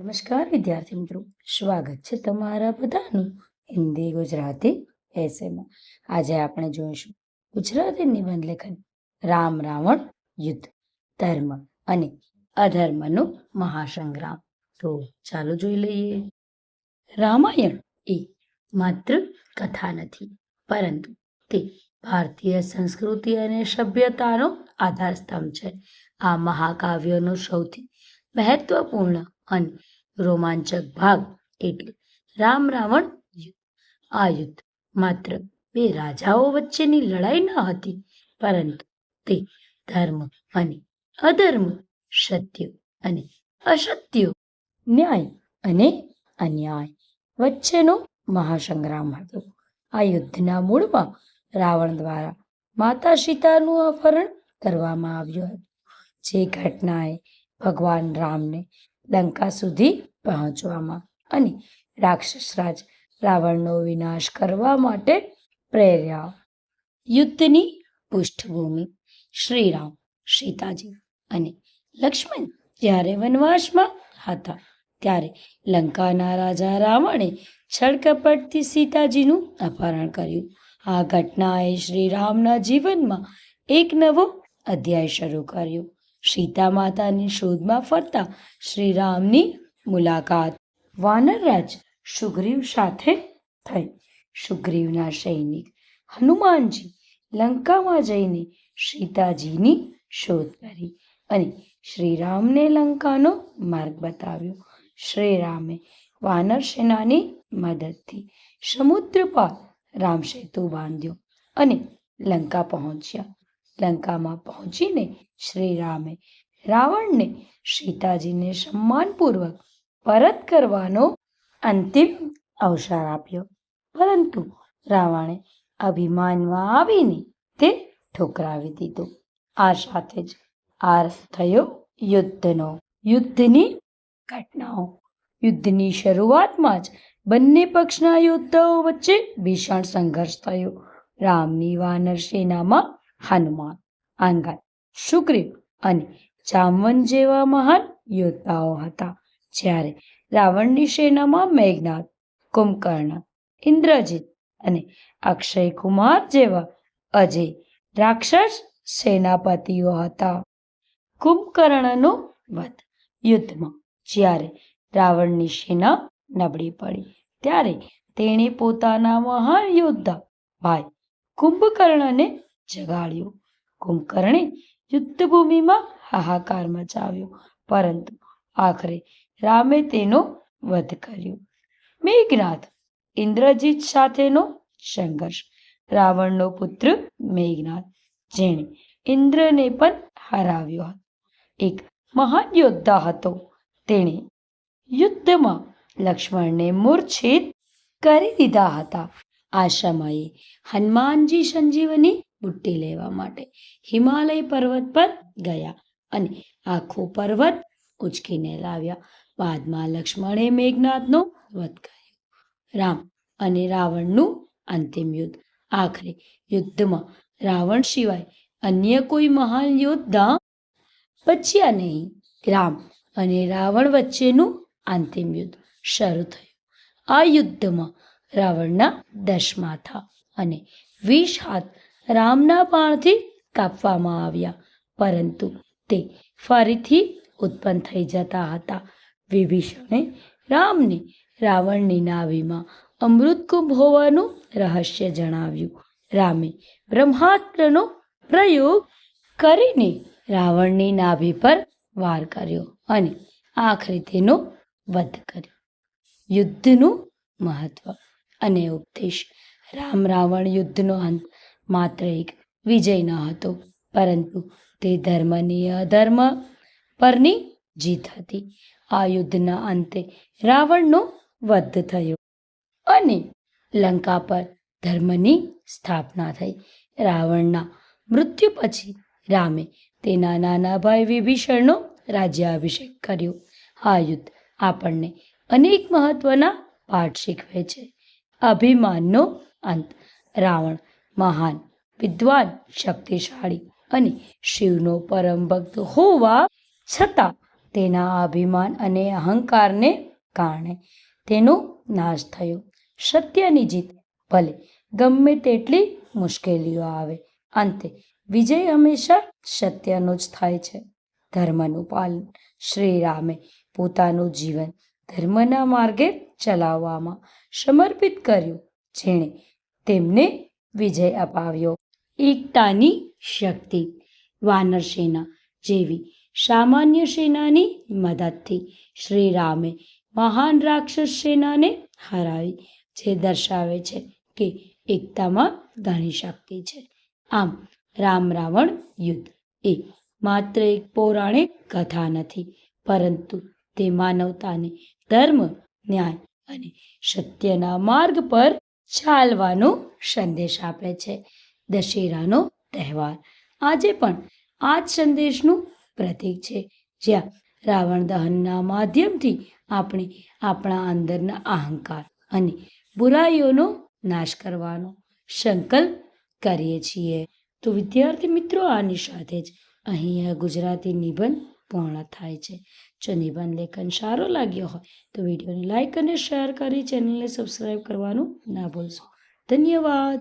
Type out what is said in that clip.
નમસ્કાર, વિદ્યાર્થી મિત્રો. સ્વાગત છે તમારા બધાનું હિન્દી ગુજરાતી એસેમાં આજે આપણે જોઈશું ગુજરાતી નિબંધ લેખન, રામ રાવણ યુદ્ધ, ધર્મ અને અધર્મનો મહાસંગ્રામ. તો ચાલો જોઈ લઈએ. રામાયણ એ માત્ર કથા નથી, પરંતુ તે ભારતીય સંસ્કૃતિ અને સભ્યતાનો આધારસ્તંભ છે. આ મહાકાવ્યનો સૌથી મહત્વપૂર્ણ અને રોમાંચક ભાગ એટલે રામ રાવણ આ યુદ્ધ માત્ર બે રાજાઓ વચ્ચેની લડાઈ ન હતી, પરંતુ તે ધર્મ અને અધર્મ, સત્ય અને અસત્ય, ન્યાય અને અન્યાય વચ્ચેનો મહાસંગ્રામ હતો. આ યુદ્ધના મૂળમાં રાવણ દ્વારા માતા સીતાનું અપહરણ કરવામાં આવ્યું હતું. જે ઘટનાએ ભગવાન રામને લંકા સુધી પહોંચવામાં અને રાક્ષસરાજ રાવણનો વિનાશ કરવા માટે પ્રેર્યા. યુદ્ધની પૃષ્ઠભૂમિ શ્રીરામ, સીતાજી અને લક્ષ્મણ જ્યારે વનવાસમાં હતા ત્યારે લંકાના રાજા રાવણે છળકપટથી સીતાજીનું અપહરણ કર્યું. આ ઘટનાએ શ્રીરામના જીવનમાં એક નવો અધ્યાય શરૂ કર્યો. સીતા માતાની શોધમાં ફરતા શ્રીરામની મુલાકાત. વાનરરાજ સુગ્રીવ સાથે થઈ. સુગ્રીવના સૈનિક હનુમાનજી લંકામાં જઈને સીતાજીની શોધ કરી અને શ્રીરામને લંકાનો માર્ગ બતાવ્યો. શ્રીરામે વાનર સેનાની મદદથી સમુદ્ર પાર રામસેતુ બાંધ્યો અને લંકા પહોંચ્યા. લંકામાં પહોંચીને શ્રીરામે રાવણને સીતાજીને સન્માનપૂર્વક પરત કરવાનો અંતિમ અવસર આપ્યો. પરંતુ રાવણે અભિમાનમાં આવીને તે ઠોકરાવી દીધો. આ સાથે જ આરંભ થયો યુદ્ધનો. યુદ્ધની ઘટનાઓ. યુદ્ધની શરૂઆતમાં જ બંને પક્ષના યોદ્ધાઓ વચ્ચે ભીષણ સંઘર્ષ થયો. રામની વાનર સેનામાં હનુમાન આંગન સુગ્રીવ અને જામવન જેવા મહાન યોદ્ધાઓ હતા. જ્યારે રાવણની સેનામાં મેઘનાથ કુંભકર્ણ, ઇન્દ્રજીત અને અક્ષય કુમાર જેવા અજય રાક્ષસ સેનાપતિઓ હતા. કુંભકર્ણનો વધ યુદ્ધમાં જ્યારે રાવણની સેના નબળી પડી, ત્યારે તેણે પોતાના મહાન યોદ્ધા ભાઈ કુંભકર્ણને જગાડ્યો. કુંભકર્ણે યુદ્ધભૂમિમાં હાહાકાર મચાવ્યો. પરંતુ આખરે રામે તેનો વધ કર્યો. મેઘનાથ ઇન્દ્રજીત સાથેનો સંઘર્ષ. રાવણનો પુત્ર મેઘનાથ, જેણે ઇન્દ્રને પણ હરાવ્યો હતો. એક મહાન યોદ્ધા હતો. તેણે યુદ્ધમાં લક્ષ્મણને મૂર્છિત કરી દીધા હતા. આ સમયે હનુમાનજી સંજીવની બુટ્ટી લેવા માટે હિમાલય પર્વત પર ગયા અને આખો પર્વત ઉચકીને લાવ્યા. બાદમાં લક્ષ્મણે મેઘનાથનો વધ કર્યો. રામ અને રાવણનું અંતિમ યુદ્ધ. આખરે યુદ્ધમાં રાવણ સિવાય અન્ય કોઈ મહાન યોદ્ધા બચ્યા નહીં. રામ અને રાવણ વચ્ચેનું અંતિમ યુદ્ધ શરૂ થયું. આ યુદ્ધમાં રાવણના દસ માથા અને વીસ હાથ રામના બાણથી કાપવામાં આવ્યા. પરંતુ તે ફરીથી ઉત્પન્ન થઈ જતા હતા. વિભીષણે રામને રાવણની નાભીમાં અમૃતકુંભ હોવાનું રહસ્ય જણાવ્યું. રામે બ્રહ્માસ્ત્રનો પ્રયોગ કરીને રાવણની નાભી પર વાર કર્યો અને આખરે તેનો વધ કર્યો. યુદ્ધનું મહત્વ અને ઉપદેશ. રામ રાવણ યુદ્ધનો અંત માત્ર એક વિજય ન હતો, પરંતુ તે ધર્મની અધર્મ પરની જીત હતી. આ યુદ્ધના અંતે રાવણનો વધ થયો અને લંકા પર ધર્મની સ્થાપના થઈ. રાવણના મૃત્યુ પછી રામે તેના નાના ભાઈ વિભીષણનો રાજ્યાભિષેક કર્યો. આ યુદ્ધ આપણને અનેક મહત્વના પાઠ શીખવે છે. અભિમાનનો અંત. રાવણ મહાન, વિદ્વાન, શક્તિશાળી અને શિવનો પરમ ભક્ત હોવા છતાં તેના અભિમાન અને અહંકારને કારણે તેનો નાશ થયો. સત્યની જીત ભલે ગમે તેટલી મુશ્કેલીઓ આવે, અંતે વિજય હંમેશા સત્યનો જ થાય છે. ધર્મનું પાલન શ્રી રામે પોતાનું જીવન ધર્મના માર્ગે ચલાવવામાં સમર્પિત કર્યું. જેણે તેમને વિજય અપાવ્યો. એકતાની શક્તિ. વાનર સેના જેવી સામાન્ય સેનાની મદદથી શ્રી રામે મહાન રાક્ષસ સેનાને હરાવી, જે દર્શાવે છે કે એકતામાં ઘણી શક્તિ છે. આમ, રામ રાવણ યુદ્ધ એ માત્ર એક પૌરાણિક કથા નથી, પરંતુ તે માનવતાને ધર્મ, ન્યાય અને સત્યના માર્ગ પર ચાલવાનો સંદેશ આપે છે. દશેરાનો તહેવાર આજે પણ આ જ સંદેશનું પ્રતીક છે. જ્યાં રાવણ દહનના માધ્યમથી આપણે આપણા અંદરના અહંકાર અને બુરાઈઓનો નાશ કરવાનો સંકલ્પ કરીએ છીએ. તો વિદ્યાર્થી મિત્રો, આની સાથે જ અહીંયા ગુજરાતી નિબંધ પૂર્ણ થાય છે. જો નિબંધ લેખન સારો લાગ્યો હોય તો વિડીયોને લાઇક અને શેર કરી ચેનલને સબસ્ક્રાઈબ કરવાનું ના ભૂલશો. ધન્યવાદ.